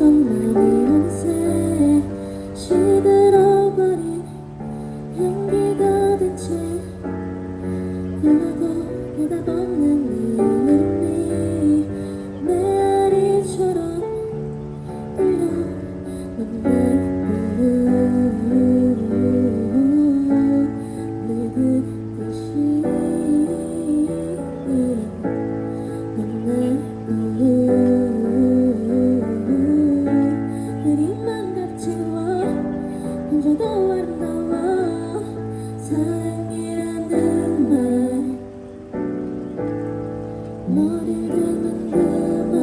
தந்தது 머리라는 그말.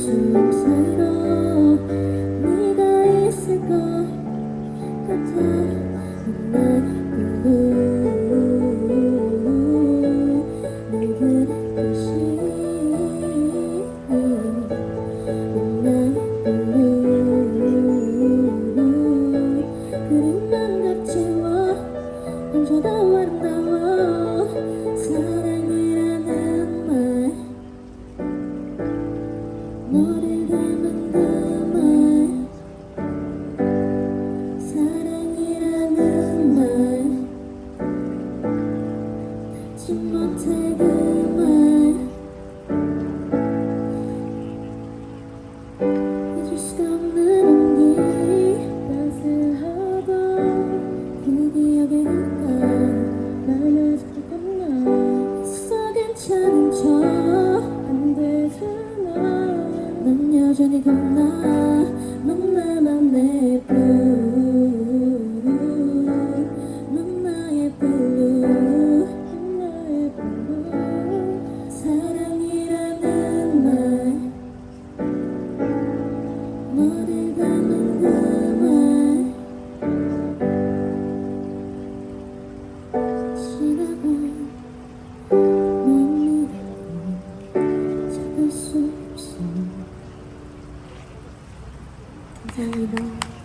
웃음 사이로 네가 있을 것 같아 난 그리고 내게 다시 난 그리고 그림만 같지 뭐 너무 아름다워 사랑이라는 말 닿지 못해 the night. Hello.